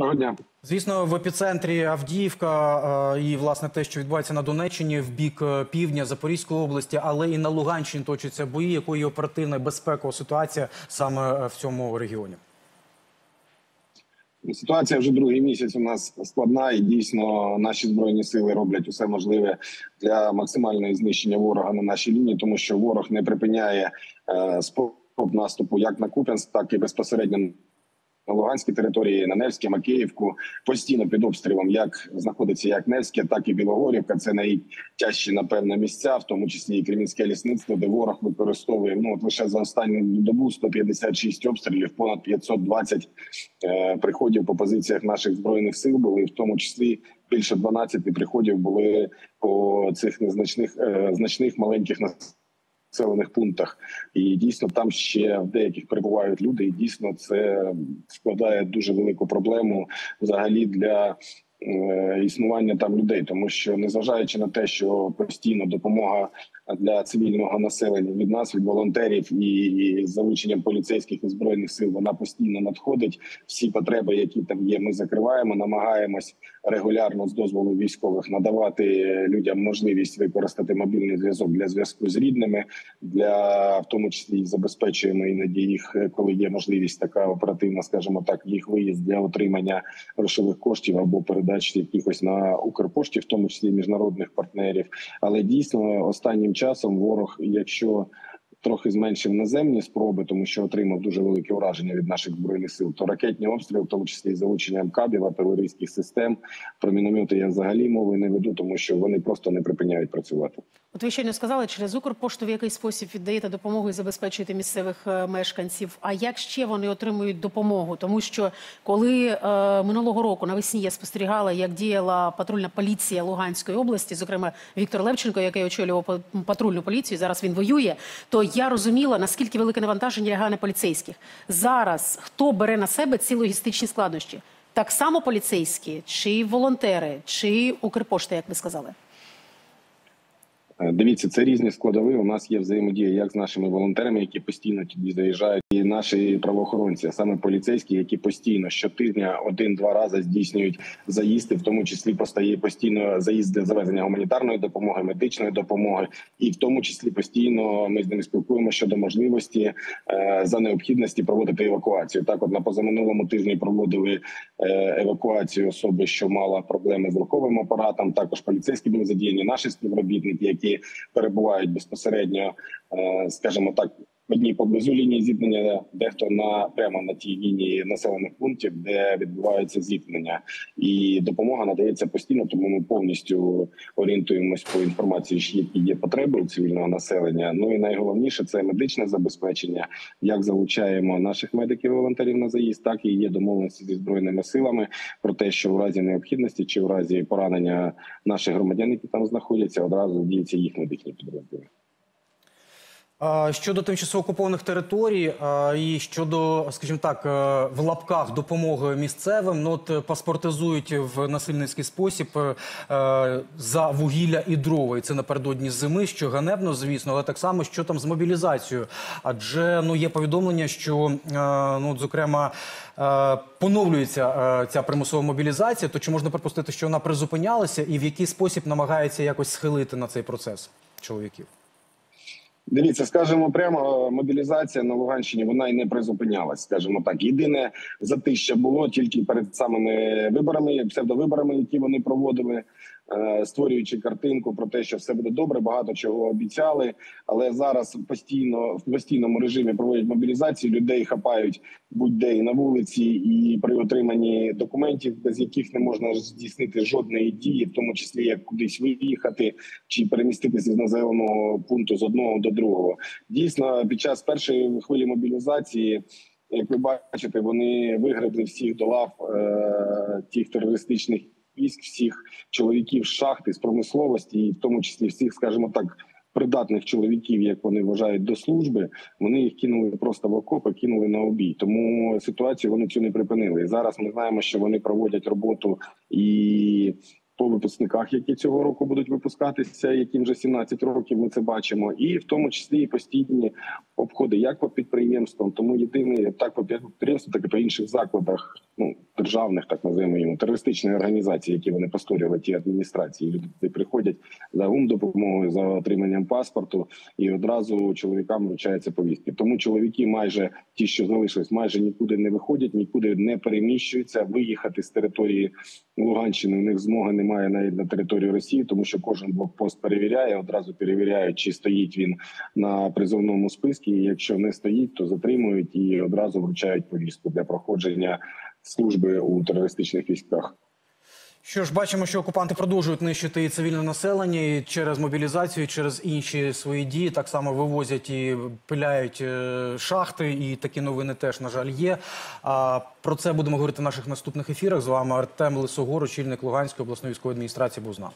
Доброго дня. Звісно, в епіцентрі Авдіївка е, і власне те, що відбувається на Донеччині в бік е, півдня Запорізької області, але і на Луганщині точаться бої. Якою оперативна безпекова ситуація саме е, в цьому регіоні? Ситуація вже другий місяць у нас складна, і дійсно наші збройні сили роблять усе можливе для максимального знищення ворога на нашій лінії, тому що ворог не припиняє спроб наступу як на Куп'янськ, так і безпосередньо на Луганській території, на Невське, Макеївку постійно під обстрілом, як знаходиться як Невське, так і Білогорівка. Це найтяжчі, напевно, місця, в тому числі і Кремінське лісництво, де ворог використовує ну от лише за останню добу 156 обстрілів, понад 520 е, приходів по позиціях наших збройних сил були, в тому числі більше 12 приходів були по цих незначних е, значних маленьких населених населених пунктах, і дійсно там ще в деяких перебувають люди. І дійсно це складає дуже велику проблему взагалі для. Е, існування там людей, тому що незважаючи на те, що постійно допомога для цивільного населення від нас, від волонтерів і з залученням поліцейських і збройних сил, вона постійно надходить. Всі потреби, які там є, ми закриваємо, намагаємось регулярно з дозволу військових надавати людям можливість використати мобільний зв'язок для зв'язку з рідними, для в тому числі забезпечуємо іноді їх, коли є можливість така оперативна, скажімо так, їх виїзд для отримання грошових коштів або передачі якихось на Укрпошті, в тому числі міжнародних партнерів. Але дійсно останнім часом ворог, якщо трохи зменшив наземні спроби, тому що отримав дуже велике ураження від наших збройних сил. То ракетні обстріли, в тому числі з залученням кабів, артилерійських систем, про міномети я взагалі мови не веду, тому що вони просто не припиняють працювати. От ви щойно сказали, через Укрпошту в який спосіб віддаєте допомогу і забезпечуєте місцевих е, мешканців. А як ще вони отримують допомогу? Тому що коли е, минулого року навесні я спостерігала, як діяла патрульна поліція Луганської області, зокрема Віктор Левченко, який очолював патрульну поліцію, зараз він воює. То я розуміла наскільки велике навантаження лягає на поліцейських зараз. Хто бере на себе ці логістичні складнощі? Так само поліцейські, чи волонтери, чи Укрпошта, як ви сказали. Е, дивіться, це різні складові. У нас є взаємодія як з нашими волонтерами, які постійно туди заїжджають, і наші правоохоронці, а саме поліцейські, які постійно щотижня один-два рази здійснюють заїзди, в тому числі постає постійно заїзд для завезення гуманітарної допомоги, медичної допомоги, і в тому числі постійно ми з ними спілкуємося щодо можливості е, за необхідності проводити евакуацію. Так, от на позаминулому тижні проводили е, евакуацію особи, що мала проблеми з руховим апаратом. Також поліцейські були задіяні наші співробітники, які перебувають безпосередньо, е, скажімо так, одні поблизу лінії зіткнення, дехто на прямо на тій лінії населених пунктів, де відбуваються зіткнення, і допомога надається постійно. Тому ми повністю орієнтуємось по інформації, які є потреби у цивільного населення. Ну і найголовніше це медичне забезпечення. Як залучаємо наших медиків, волонтерів на заїзд, так і є домовленості зі збройними силами про те, що в разі необхідності чи в разі поранення наших громадян, які там знаходяться, одразу діється їх медичні підрозділи. Щодо тимчасово окупованих територій і щодо, скажімо так, е, в лапках допомоги місцевим, ну от паспортизують в насильницький спосіб е, за вугілля і дрова. І це напередодні зими, що ганебно, звісно, але так само, що там з мобілізацією. Адже ну є повідомлення, що е, ну, зокрема поновлюється ця примусова мобілізація. То чи можна припустити, що вона призупинялася, і в який спосіб намагається якось схилити на цей процес чоловіків? Дивіться, скажімо прямо, мобілізація на Луганщині вона і не призупинялась. Скажімо так, єдине затища було тільки перед самими виборами, псевдовиборами, які вони проводили. Е, створюючи картинку про те, що все буде добре, багато чого обіцяли. Але зараз постійно в постійному режимі проводять мобілізацію. Людей хапають будь-де і на вулиці, і при отриманні документів, без яких не можна здійснити жодної дії, в тому числі як кудись виїхати чи переміститися з населеного пункту з одного до другого. Дійсно, під час першої хвилі мобілізації. Як ви бачите, вони вигребли всіх до лав е, тих терористичних військ, всіх чоловіків з шахти з промисловості, і в тому числі всіх, скажімо так, придатних чоловіків, як вони вважають до служби, вони їх кинули просто в окопи, кинули на обій. Тому ситуацію вони цю не припинили. І зараз ми знаємо, що вони проводять роботу і. По випускниках, які цього року будуть випускатися, яким вже 17 років ми це бачимо, і в тому числі і постійні обходить як по підприємствам. Тому єдиний так по підприємствам, так і по інших закладах, ну державних, так називаємо йому терористичні організації, які вони постворювали ті адміністрації. Люди приходять за гумдопомогою, за отриманням паспорту, і одразу чоловікам вручаються повістки. Тому чоловіки, майже ті, що залишились, майже нікуди не виходять, нікуди не переміщуються. Виїхати з території Луганщини у них змоги немає навіть на територію Росії, тому що кожен блокпост перевіряє, одразу перевіряють, чи стоїть він на призовному списку. І якщо не стоїть, то затримують і одразу вручають повістку для проходження служби у терористичних військах. Що ж, бачимо, що окупанти продовжують нищити і цивільне населення і через мобілізацію, і через інші свої дії. Так само вивозять і пиляють е, шахти. І такі новини теж, на жаль, є. А про це будемо говорити в наших наступних ефірах. З вами Артем Лисогор, очільник Луганської обласної військової адміністрації, був з нами.